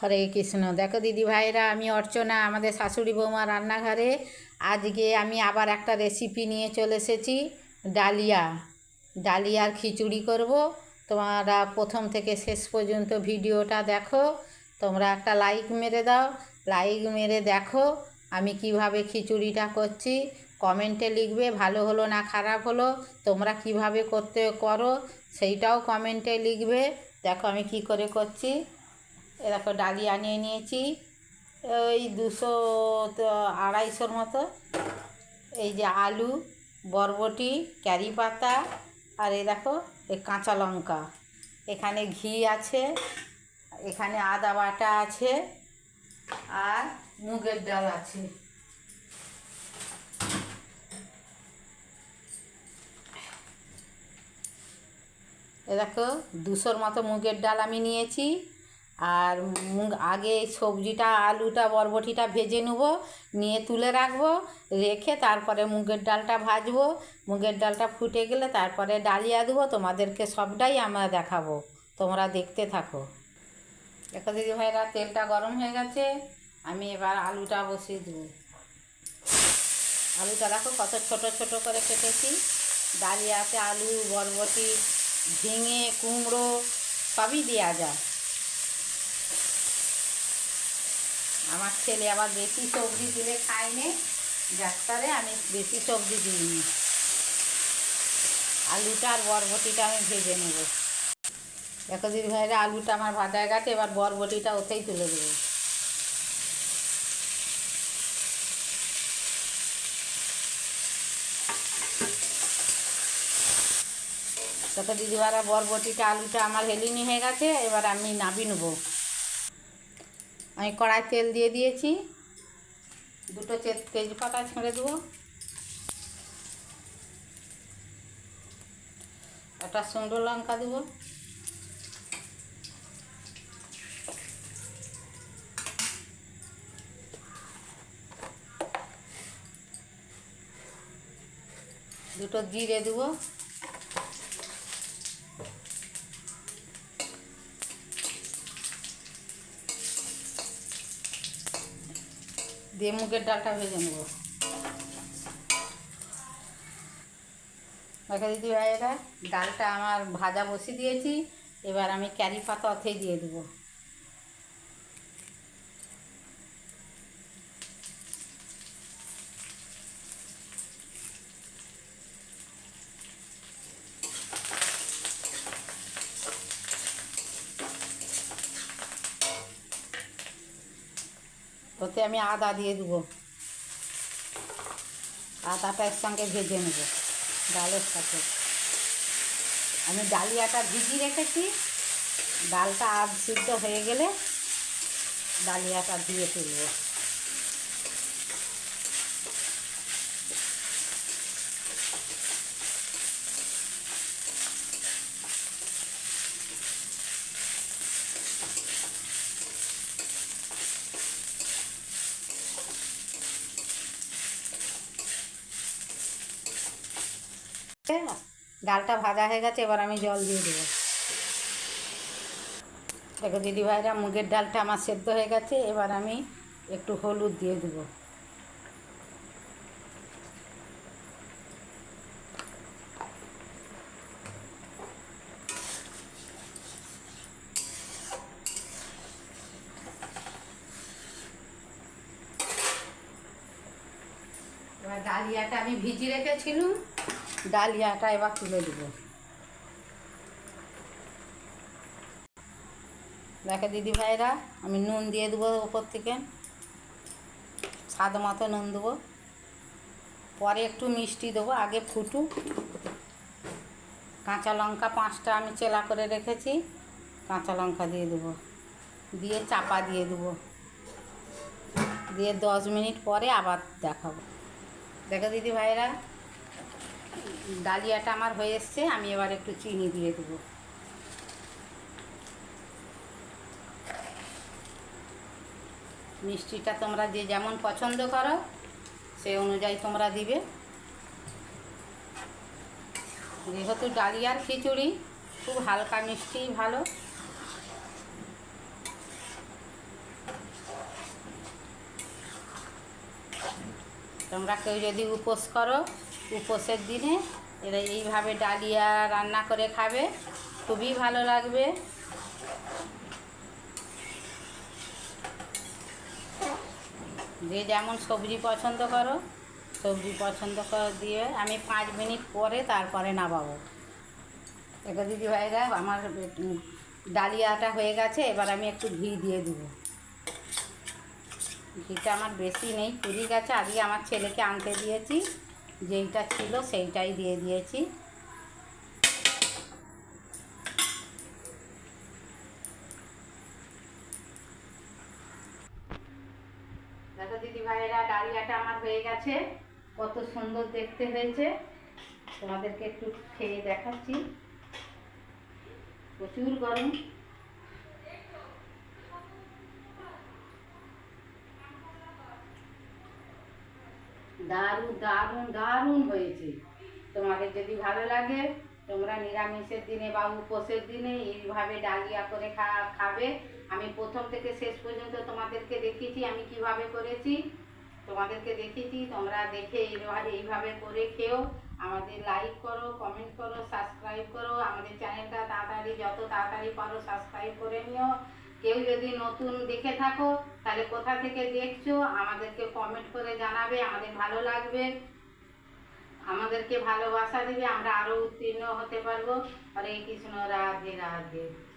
হরে কৃষ্ণ। দেখো দিদি ভাইরা আমি অর্চনা, আমাদের শাশুড়ি বৌমা রান্নাঘরে। আজকে আমি আবার একটা রেসিপি নিয়ে চলে এসেছি, ডালিয়া। ডালিয়ার খিচুড়ি করব। তোমরা প্রথম থেকে শেষ পর্যন্ত ভিডিওটা দেখো। তোমরা একটা লাইক মেরে দাও। লাইক মেরে দেখো আমি কীভাবে খিচুড়িটা করছি। কমেন্টে লিখবে, ভালো হলো না খারাপ হলো, তোমরা কীভাবে করতে করো, সেইটাও কমেন্টে লিখবে। দেখো আমি কি করে করছি। এ দেখো ডালিয়া নিয়ে নিয়েছি। ওই দুশো আড়াইশোর মতো। এই যে আলু, বরবটি, ক্যারি পাতা আর এই দেখো, এই কাঁচা লঙ্কা। এখানে ঘি আছে, এখানে আদা বাটা আছে আর মুগের ডাল আছে। এ দেখো, দুশোর মতো মুগের ডাল আমি নিয়েছি। আর আগে সবজিটা, আলুটা, বরবটিটা ভেজে নেব, নিয়ে তুলে রাখব, রেখে তারপরে মুগের ডালটা ভাজবো। মুগের ডালটা ফুটে গেলে তারপরে ডালিয়া দেবো, তোমাদেরকে সবটাই আমরা দেখাবো। তোমরা দেখতে থাকো। দেখো দিদি ভাইরা তেলটা গরম হয়ে গেছে। আমি এবার আলুটা বসিয়ে দেবো। আলুটা দেখো কত ছোট ছোট করে কেটেছি। ডালিয়াতে আলু, বরবটি, ঝিঙে, কুমড়ো, সবই দেওয়া যায়। আমার ছেলে আবার বেশি সবজি দিলে খায় নে ডাক্তারে আমি বেশি সবজি দিইনি। আলুটা আর বরবটিটা আমি ভেজে নেব। দেখো দিদি ভাইরা আলুটা আমার ভাজা হয়ে গেছে, এবার বরবটিটা ওতেই তুলে দেবো। দিদি ভাইরা বরবটিটা, আলুটা আমার হেলিনি হয়ে গেছে, এবার আমি নাবি নেব। আমি কড়াই তেল দিয়ে দিয়েছি। দুটো তেজপাতা ছেড়ে দেবো। একটা শুকনো লঙ্কা দেবো। দুটো জিরে দেবো। দিয়ে মুগের ডালটা ভেজে নেব। দেখা দিদি ভাইয়েরা ডালটা আমার ভাজা বসিয়ে দিয়েছি। এবার আমি ক্যারি পাতা অথেই দিয়ে দেবো। ওতে আমি আদা দিয়ে দেবো। আদাটা একসঙ্গে ভেজে নেব, ডালের সাথে। আমি ডালিয়াটা ভিজিয়ে রেখেছি, ডালটা আধ সিদ্ধ হয়ে গেলে ডালিয়াটা দিয়ে তুলব ডালটা ভাজা হয়ে গেছে, এবার আমি জল দিয়ে দেবো। দেখো দিদি ভাইরা মুগের ডালটা আমার সেদ্ধ হয়ে গেছে, এবার আমি একটু হলুদ দিয়ে দেবো। ডালিয়াটা আমি ভিজিয়ে রেখেছিলাম। ডালিয়াটা এবার তুলে দেবো। দেখে দিদি ভাইরা আমি নুন দিয়ে দেবো ওপর থেকে। স্বাদ মতো নুন দেবো। পরে একটু মিষ্টি দেবো, আগে ফুটু কাঁচা লঙ্কা পাঁচটা আমি চেলা করে রেখেছি, কাঁচা লঙ্কা দিয়ে দেবো। দিয়ে চাপা দিয়ে দেবো। দিয়ে দশ মিনিট পরে আবার দেখাবো। দেখো দিদি ভাইরা ডালিয়াটা আমার হয়ে এসছে, আমি এবার একটু চিনি দিয়ে দেবো। মিষ্টিটা তোমরা যে যেমন পছন্দ করো, সে অনুযায়ী তোমরা দিবে। যেহেতু ডালিয়ার খিচুড়ি, খুব হালকা মিষ্টি, ভালো। তোমরা কেউ যদি উপোস করো উপোসের দিনে। এরা এইভাবে ডালিয়া রান্না করে খাবে। খুবই ভালো লাগবে। যে যেমন সবজি পছন্দ করো, সবজি পছন্দ করে দিয়ে আমি পাঁচ মিনিট পরে তারপরে নামাবো। এবার দিদি ভাইরা, আমার ডালিয়াটা হয়ে গেছে, এবার আমি একটু ঘি দিয়ে দিব। ঘিটা আমার বেশি নেই, পুরি গেছে, আজকে আমার ছেলেকে আনতে দিয়েছি। যেইটা ছিল সেইটাই দিয়ে দিয়েছি। দেখো দিদি ভাইয়েরা ডালিয়াটা আমার হয়ে গেছে। কত সুন্দর দেখতে হয়েছে। তোমাদেরকে একটু খেয়ে দেখাচ্ছি। প্রচুর গরম। দারুণ দারুণ দারুণ হয়েছে। তোমাদের যদি ভালো লাগে, তোমরা নিরামিষের দিনে বা উপোসের দিনে এইভাবে ডালিয়া করে খাবে। আমি প্রথম থেকে শেষ পর্যন্ত তোমাদেরকে দেখিয়েছি, আমি কীভাবে করেছি। তোমাদেরকে দেখিয়েছি, তোমরা দেখে এইভাবে এইভাবে করে খেও। আমাদের লাইক করো কমেন্ট করো সাবস্ক্রাইব করো। আমাদের চ্যানেলটা তাড়াতাড়ি, যত তাড়াতাড়ি পারো সাবস্ক্রাইব করে নিও। কেউ যদি নতুন দেখে থাকো, তাহলে কোথা থেকে দেখছ? আমাদেরকে কমেন্ট করে জানাবে, আমাদের ভালো লাগবে। আমাদেরকে ভালোবাসা দেবে, আমরা আরও উত্তীর্ণ হতে পারব। হরে কৃষ্ণ, রাধে রাধে।